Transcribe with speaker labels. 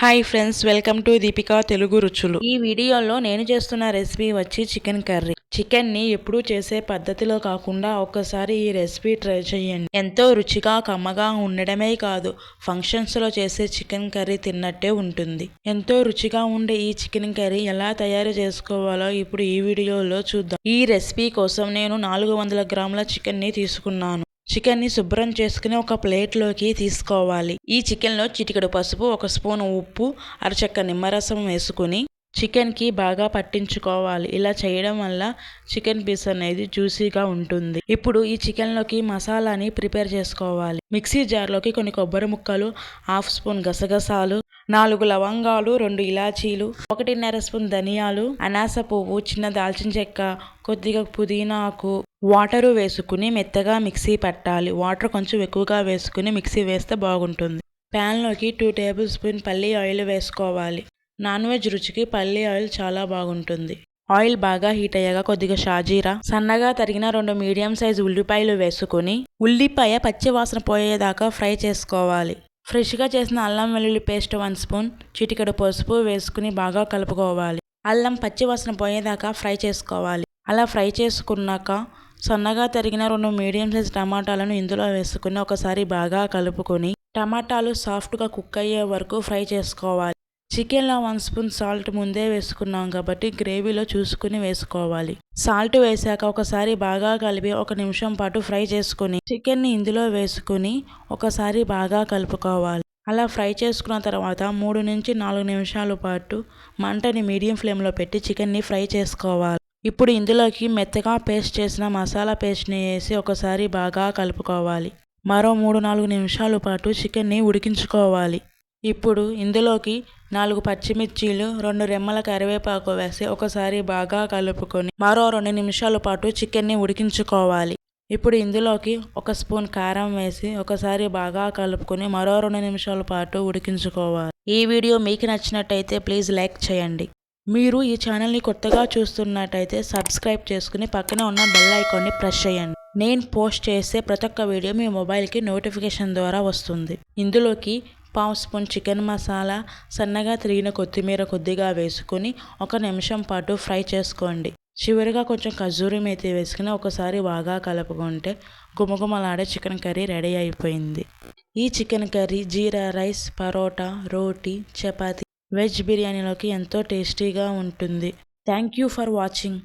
Speaker 1: Hi friends welcome to Deepika Telugu రుచులు ఈ వీడియోలో నేను చేస్తున్న రెసిపీ వచ్చి చికెన్ కర్రీ చికెన్ని ఎప్పుడూ చేసే పద్ధతిలో కాకుండా ఒక్కసారి ఈ రెసిపీ ట్రై చేయండి. ఎంతో రుచిగా కమ్మగా ఉండడమే కాదు ఫంక్షన్స్లో చేసే చికెన్ కర్రీ తిన్నట్టే ఉంటుంది. ఎంతో రుచిగా ఉండే ఈ చికెన్ కర్రీ ఎలా తయారు చేసుకోవాలో ఇప్పుడు ఈ వీడియోలో చూద్దాం. ఈ రెసిపీ కోసం నేను నాలుగు వందల గ్రాముల చికెన్ని తీసుకున్నాను. చికెన్ని శుభ్రం చేసుకుని ఒక ప్లేట్లోకి తీసుకోవాలి. ఈ చికెన్లో చిటికెడు పసుపు ఒక స్పూన్ ఉప్పు అరచక్క నిమ్మరసం వేసుకుని చికెన్కి బాగా పట్టించుకోవాలి. ఇలా చేయడం వల్ల చికెన్ పీస్ అనేది జ్యూసీగా ఉంటుంది. ఇప్పుడు ఈ చికెన్లోకి మసాలాని ప్రిపేర్ చేసుకోవాలి. మిక్సీ జార్లోకి కొన్ని కొబ్బరి ముక్కలు హాఫ్ స్పూన్ గసగసాలు నాలుగు లవంగాలు రెండు ఇలాచీలు ఒకటిన్నర స్పూన్ ధనియాలు అనాస పువ్వు చిన్న దాల్చిన చెక్క కొద్దిగా పుదీనాకు వాటరు వేసుకుని మెత్తగా మిక్సీ పట్టాలి. వాటర్ కొంచెం ఎక్కువగా వేసుకుని మిక్సీ వేస్తే బాగుంటుంది. ప్యాన్లోకి టూ టేబుల్ స్పూన్ పల్లి ఆయిల్ వేసుకోవాలి. నాన్ వెజ్ రుచికి పల్లి ఆయిల్ చాలా బాగుంటుంది. ఆయిల్ బాగా హీట్ అయ్యాక కొద్దిగా షాజీరా సన్నగా తరిగిన రెండు మీడియం సైజ్ ఉల్లిపాయలు వేసుకుని ఉల్లిపాయ పచ్చి వాసన పోయేదాకా ఫ్రై చేసుకోవాలి. ఫ్రెష్గా చేసిన అల్లం వెల్లుల్లి పేస్ట్ వన్ స్పూన్ చిటికెడు పసుపు వేసుకుని బాగా కలుపుకోవాలి. అల్లం పచ్చి వాసన పోయేదాకా ఫ్రై చేసుకోవాలి. అలా ఫ్రై చేసుకున్నాక సన్నగా తరిగిన రెండు మీడియం సైజ్ టమాటాలను ఇందులో వేసుకుని ఒకసారి బాగా కలుపుకొని టమాటాలు సాఫ్ట్గా కుక్ అయ్యే వరకు ఫ్రై చేసుకోవాలి. చికెన్లో వన్ స్పూన్ సాల్ట్ ముందే వేసుకున్నాం కాబట్టి గ్రేవీలో చూసుకుని వేసుకోవాలి. సాల్ట్ వేసాక ఒకసారి బాగా కలిపి ఒక నిమిషం పాటు ఫ్రై చేసుకుని చికెన్ని ఇందులో వేసుకుని ఒకసారి బాగా కలుపుకోవాలి. అలా ఫ్రై చేసుకున్న తర్వాత మూడు నుంచి నాలుగు నిమిషాల పాటు మంటని మీడియం ఫ్లేమ్లో పెట్టి చికెన్ని ఫ్రై చేసుకోవాలి. ఇప్పుడు ఇందులోకి మెత్తగా పేస్ట్ చేసిన మసాలా పేస్ట్ని వేసి ఒకసారి బాగా కలుపుకోవాలి. మరో మూడు నాలుగు నిమిషాల పాటు చికెన్ని ఉడికించుకోవాలి. ఇప్పుడు ఇందులోకి నాలుగు పచ్చిమిర్చీలు రెండు రెమ్మల కరివేపాకు వేసి ఒకసారి బాగా కలుపుకొని మరో రెండు నిమిషాల పాటు చికెన్ని ఉడికించుకోవాలి. ఇప్పుడు ఇందులోకి ఒక స్పూన్ కారం వేసి ఒకసారి బాగా కలుపుకొని మరో రెండు నిమిషాల పాటు ఉడికించుకోవాలి. ఈ వీడియో మీకు నచ్చినట్టయితే ప్లీజ్ లైక్ చేయండి. మీరు ఈ ఛానల్ని కొత్తగా చూస్తున్నట్టయితే సబ్స్క్రైబ్ చేసుకుని పక్కనే ఉన్న బెల్ ఐకాన్ని ప్రెస్ చేయండి. నేను పోస్ట్ చేసే ప్రతి ఒక్క వీడియో మీ మొబైల్కి నోటిఫికేషన్ ద్వారా వస్తుంది. ఇందులోకి పావు స్పూన్ చికెన్ మసాలా సన్నగా తిరిగిన కొత్తిమీర కొద్దిగా వేసుకొని ఒక నిమిషం పాటు ఫ్రై చేసుకోండి. చివరిగా కొంచెం ఖజూరి మేతి వేసుకుని ఒకసారి బాగా కలుపుకుంటే గుమగుమలాడే చికెన్ కర్రీ రెడీ అయిపోయింది. ఈ చికెన్ కర్రీ జీరా రైస్ పరోటా రోటీ చపాతి వెజ్ బిర్యానీలోకి ఎంతో టేస్టీగా ఉంటుంది. Thank you for watching.